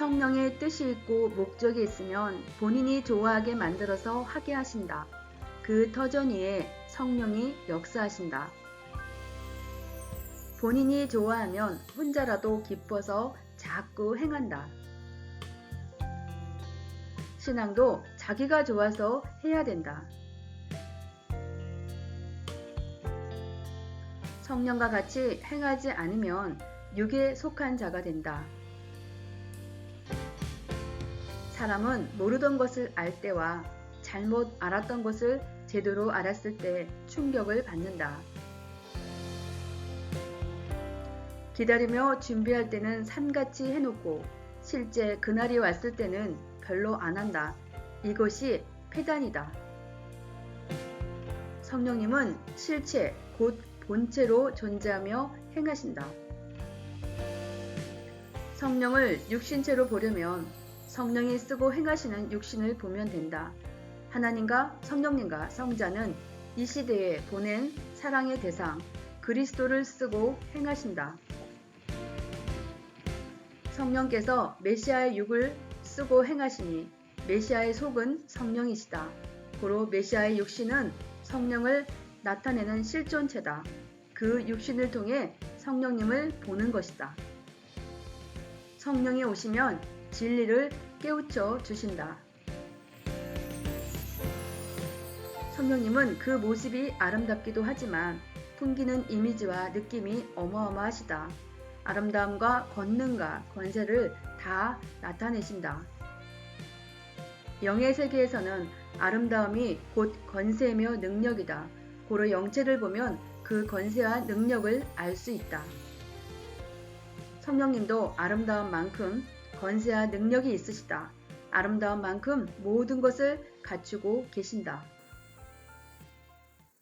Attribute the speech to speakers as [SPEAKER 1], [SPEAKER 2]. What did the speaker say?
[SPEAKER 1] 성령의 뜻이 있고 목적이 있으면 본인이 좋아하게 만들어서 하게 하신다. 그 터전 위에 성령이 역사하신다. 본인이 좋아하면 혼자라도 기뻐서 자꾸 행한다. 신앙도 자기가 좋아서 해야 된다. 성령과 같이 행하지 않으면 육에 속한 자가 된다. 사람은 모르던 것을 알 때와 잘못 알았던 것을 제대로 알았을 때 충격을 받는다. 기다리며 준비할 때는 산같이 해놓고 실제 그날이 왔을 때는 별로 안 한다. 이것이 폐단이다. 성령님은 실체, 곧 본체로 존재하며 행하신다. 성령을 육신체로 보려면 성령이 쓰고 행하시는 육신을 보면 된다. 하나님과 성령님과 성자는 이 시대에 보낸 사랑의 대상 그리스도를 쓰고 행하신다. 성령께서 메시아의 육을 쓰고 행하시니 메시아의 속은 성령이시다. 고로 메시아의 육신은 성령을 나타내는 실존체다. 그 육신을 통해 성령님을 보는 것이다. 성령이 오시면 진리를 깨우쳐 주신다. 성령님은 그 모습이 아름답기도 하지만 풍기는 이미지와 느낌이 어마어마하시다. 아름다움과 권능과 권세를 다 나타내신다. 영의 세계에서는 아름다움이 곧 권세며 능력이다. 고로 영체를 보면 그 권세와 능력을 알 수 있다. 성령님도 아름다운 만큼 권세와 능력이 있으시다. 아름다운 만큼 모든 것을 갖추고 계신다.